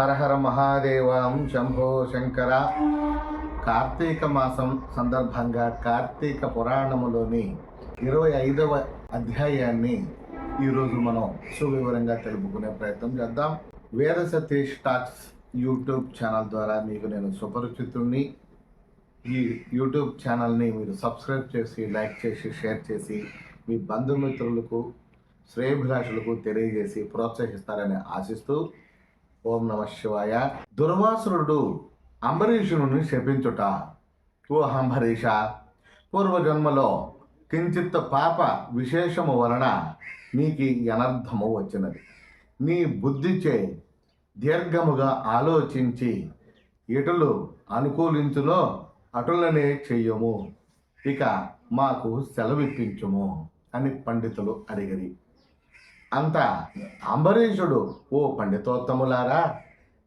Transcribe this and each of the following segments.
హరహర మహాదేవం శంభో శంకర. కార్తీక మాసం సందర్భంగా కార్తీక పురాణములోని ఇరవై ఐదవ అధ్యాయాన్ని ఈరోజు మనం సువివరంగా తెలుపుకునే ప్రయత్నం చేద్దాం. వేద సతీష్ టాక్స్ యూట్యూబ్ ఛానల్ ద్వారా మీకు నేను సుపరిచితుణ్ణి. ఈ యూట్యూబ్ ఛానల్ని మీరు సబ్స్క్రైబ్ చేసి లైక్ చేసి షేర్ చేసి మీ బంధుమిత్రులకు శ్రేయభిలాషులకు తెలియజేసి ప్రోత్సహిస్తారని ఆశిస్తూ ఓం నమ శివాయ. దుర్వాసురుడు అంబరీషుని శపించుట. ఓ అంబరీష పూర్వజన్మలో కించిత్ పాప విశేషము వలన నీకు అనర్థము వచ్చినది. నీ బుద్ధిచే దీర్ఘముగా ఆలోచించి ఎటులు అనుకూలించునో అటులనే చెయ్యము ఇక మాకు సెలవిప్పించుము అని పండితులు అడిగిరి. అంత అంబరీషుడు ఓ పండితోత్తములారా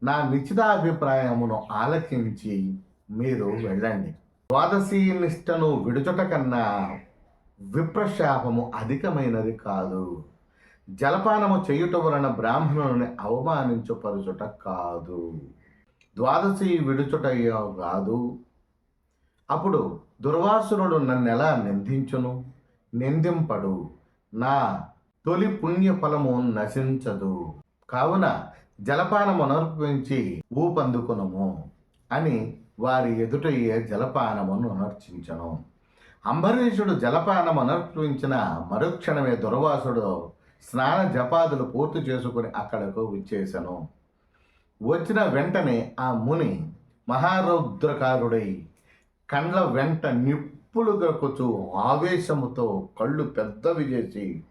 నా నిశ్చితాభిప్రాయమును ఆలకించి మీరు వెళ్ళండి. ద్వాదశీ నిష్టను విడుచుట కన్నా విప్రశాపము అధికమైనది కాదు. జలపానము చేయుట వలన బ్రాహ్మణుని అవమానించుపరుచుట కాదు. ద్వాదశి విడుచుటయ్యో కాదు. అప్పుడు దుర్వాసురుడు నన్నెలా నిందించును? నిందింపడు. నా తొలి పుణ్య ఫలము నశించదు. కావున జలపానమునర్పించి ఊపందుకునము అని వారి ఎదుటయ్యే జలపానమును అనర్చించను అంబరీషుడు జలపానం అనర్పించిన మరుక్షణమే దుర్వాసుడు స్నాన జపాదులు పూర్తి చేసుకుని అక్కడకు విచ్చేసను. వచ్చిన వెంటనే ఆ ముని మహారౌద్రకారుడై కండ్ల వెంట నిప్పులు గక్కుచు ఆవేశముతో కళ్ళు పెద్దవి చేసి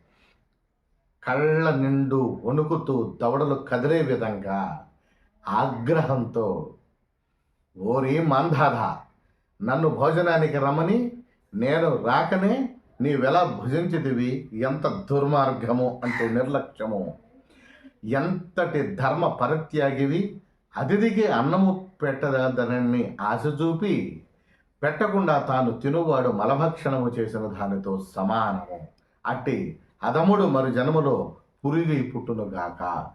కళ్ళ నిండు వణుకుతూ దవడలు కదిలే విధంగా ఆగ్రహంతో ఓరి మందాధ నన్ను భోజనానికి రమ్మని నేను రాకనే నీవెలా భుజించితివి? ఎంత దుర్మార్గము అంటూ నిర్లక్ష్యము. ఎంతటి ధర్మ పరిత్యాగివి? అతిథికి అన్నము పెట్టదని ఆశ చూపి పెట్టకుండా తాను తినువాడు మలభక్షణము చేసిన దానితో సమానము. అట్టి అదముడు మరి జన్మలో పురిగి పుట్టునుగాక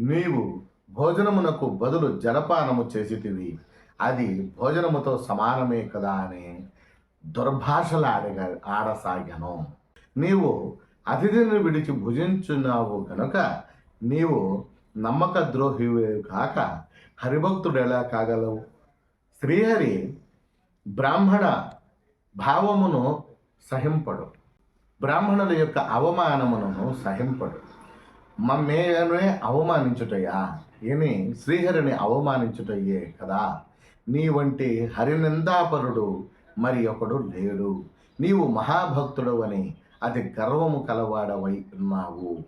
నీవు భోజనమునకు బదులు జలపానము చేసితివి. అది భోజనముతో సమానమే కదా అని దుర్భాషలాడగా ఆడసాగాను. నీవు అతిథిని విడిచి భుజించున్నావు గనుక నీవు నమ్మక ద్రోహివే కాక హరిభక్తుడు ఎలా కాగలవు? శ్రీహరి బ్రాహ్మణ భావమును సహింపడు. బ్రాహ్మణుల యొక్క అవమానమును సహింపడు. మమ్మేనే అవమానించుటయా? అని శ్రీహరిని అవమానించుటయ్యే కదా? నీ వంటి హరినిందాపరుడు మరి ఒకడు లేడు. నీవు మహాభక్తుడు అని అతి గర్వము కలవాడవై ఉన్నావు.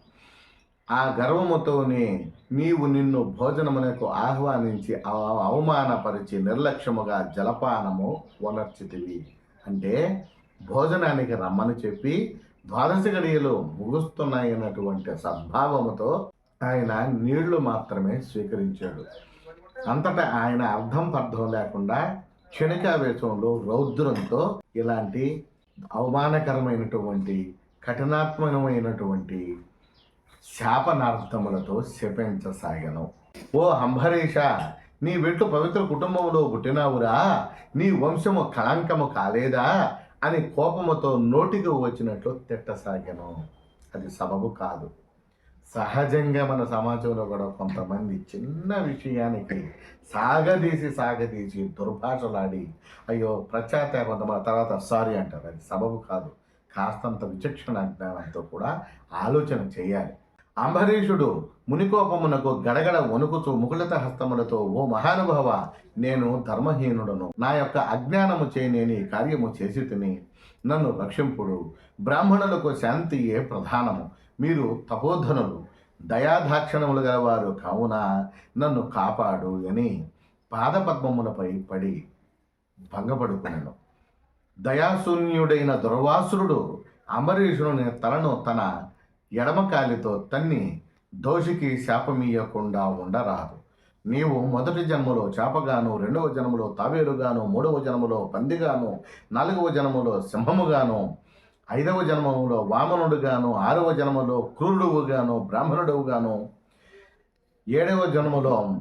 ఆ గర్వముతోనే నీవు నిన్ను భోజనమునకు ఆహ్వానించి అవ- అవమానపరిచి నిర్లక్ష్యముగా జలపానము వనర్చితివి అంటే భోజనానికి రమ్మని చెప్పి ద్వాదశ గడియలు ముగుస్తున్నాయన్నటువంటి సద్భావముతో ఆయన నీళ్ళు మాత్రమే స్వీకరించాడు. అంతటా ఆయన అర్థం పర్థం లేకుండా క్షణికావేశంలో రౌద్రంతో ఇలాంటి అవమానకరమైనటువంటి కఠినాత్మకమైనటువంటి శాపనార్థములతో శపించసాగను. ఓ అంబరీష నీ వెట్లు పవిత్ర కుటుంబంలో పుట్టినావురా నీ వంశము కళంకము కాలేదా? అని కోపముతో నోటికి వచ్చినట్లు తిట్టసాగాను. అది సబబు కాదు. సహజంగా మన సమాజంలో కూడా కొంతమంది చిన్న విషయానికి సాగదీసి సాగదీసి దుర్భాషలాడి అయ్యో ప్రత్యాత్తాపం తర్వాత సారీ అంటారు. అది సబబు కాదు. కాస్తంత విచక్షణ జ్ఞానంతో కూడా ఆలోచన చేయాలి. అంబరీషుడు మునికోపమునకు గడగడ వణుకుచు ముకుళత హస్తములతో ఓ మహానుభావ నేను ధర్మహీనుడను. నా యొక్క అజ్ఞానము చేయనేని కార్యము చేసి తిని నన్ను రక్షింపుడు. బ్రాహ్మణులకు శాంతియే ప్రధానము. మీరు తపోధనులు. దయాదాక్షణములు గలవారు కావున? నన్ను కాపాడు అని పాదపద్మములపై పడి భంగపడుకున్నాను దయాశూన్యుడైన దుర్వాసురుడు అంబరీషుని తలను తన ఎడమకాలితో తన్ని దోషికి శాపమీయకుండా ఉండరాదు. నీవు మొదటి జన్మలో చేపగాను రెండవ జన్మలో తావేలుగాను మూడవ జన్మలో పందిగాను నాలుగవ జన్మలో సింహముగాను ఐదవ జన్మములో వామనుడుగాను ఆరవ జన్మలో క్రూరుడువుగాను బ్రాహ్మణుడవుగాను ఏడవ జన్మలో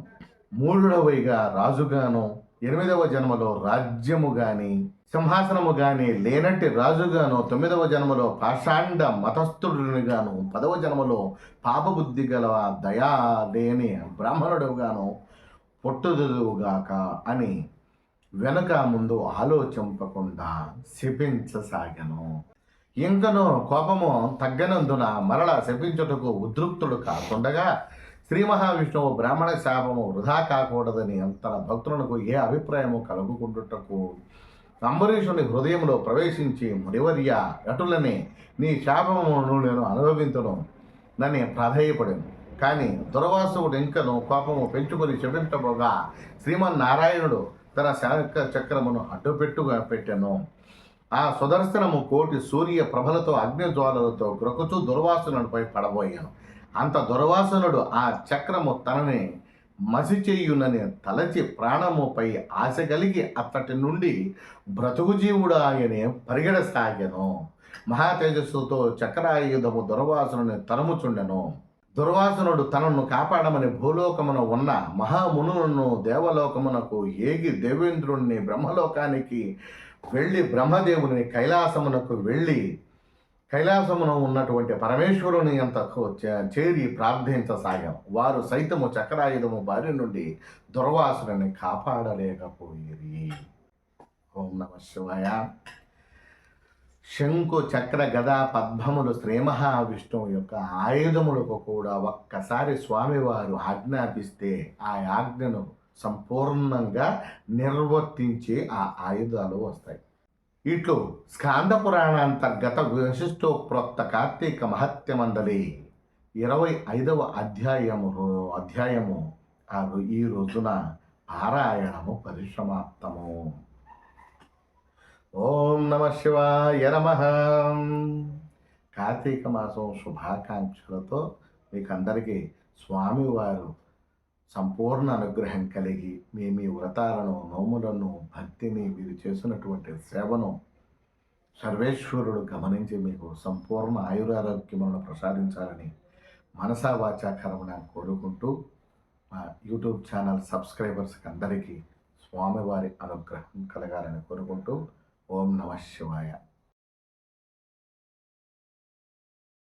మూడవైగా రాజుగాను ఎనిమిదవ జన్మలో రాజ్యము గాని సింహాసనము గాని లేనట్టి రాజుగాను తొమ్మిదవ జన్మలో పాషాండ మతస్థుడునిగాను పదవ జన్మలో పాపబుద్ధి గల దయా లేని బ్రాహ్మణుడుగాను పుట్టుదువుగాక అని వెనుక ముందు ఆలోచింపకుండా శపించసాగను. ఇంకను కోపము తగ్గనందున మరల శపించుటకు ఉద్రుక్తుడు కాకుండగా శ్రీ మహావిష్ణువు బ్రాహ్మణ శాపము వృధా కాకూడదని తన భక్తులకు ఏ అభిప్రాయము కలుగుకుంటుటకు అంబరీషుని హృదయంలో ప్రవేశించి మునివర్య అటులనే నీ శాపమును నేను అనుభవించను నన్ను ప్రాధేయపడింది కానీ దుర్వాసుడు ఇంకను కోపము పెంచుకొని చెవించబోగా శ్రీమన్నారాయణుడు తన శాఖ చక్రమును అడ్డుపెట్టుగా పెట్టాను. ఆ సుదర్శనము కోటి సూర్య ప్రభలతో అగ్నిజ్వాలలతో జ్వాలలతో గ్రొకుచు పడబోయాను. అంత దుర్వాసనుడు ఆ చక్రము తనని మసిచేయునని తలచి ప్రాణముపై ఆశ కలిగి అత్తటి నుండి బ్రతుకు జీవుడు ఆయనే పరిగెడసాగాను. మహా తేజస్సుతో చక్రాయుధము దుర్వాసనుని తరుముచుండెను. దుర్వాసనుడు తనను కాపాడమని భూలోకమున ఉన్న మహామునులను దేవలోకమునకు ఏగి దేవేంద్రుణ్ణి బ్రహ్మలోకానికి వెళ్ళి బ్రహ్మదేవుని కైలాసమునకు వెళ్ళి కైలాసమున ఉన్నటువంటి పరమేశ్వరుని అంతకు చే- చేరి ప్రార్థించసాగాం. వారు సైతము చక్రాయుధము బారి నుండి దుర్వాసుని కాపాడలేకపోయేది. ఓం నమ శివాయ. శంకు చక్ర గద పద్మములు శ్రీ మహావిష్ణువు యొక్క ఆయుధములకు కూడా ఒక్కసారి స్వామివారు ఆజ్ఞాపిస్తే ఆ ఆజ్ఞను సంపూర్ణంగా నిర్వర్తించి ఆ ఆయుధాలు వస్తాయి. ఇట్లు స్కాంద పురాణాంతర్గత విశిష్టోక్త కార్తీక మహత్యమందలి ఇరవై ఐదవ అధ్యాయము రో- అధ్యాయము ఈ రోజున పారాయణము పరిసమాప్తము. ఓం నమ శివాయ నమ. కార్తీక మాసం శుభాకాంక్షలతో మీకు అందరికీ స్వామివారు సంపూర్ణ అనుగ్రహం కలిగి మీ మీ వ్రతాలను నోములను భక్తిని మీరు చేసినటువంటి సేవను సర్వేశ్వరుడు గమనించి మీకు సంపూర్ణ ఆయురారోగ్యములను ప్రసాదించాలని మనసా వాచాకరమున కోరుకుంటూ మా యూట్యూబ్ ఛానల్ సబ్స్క్రైబర్స్కి అందరికీ స్వామివారి అనుగ్రహం కలగాలని కోరుకుంటూ ఓం నమ శివాయ.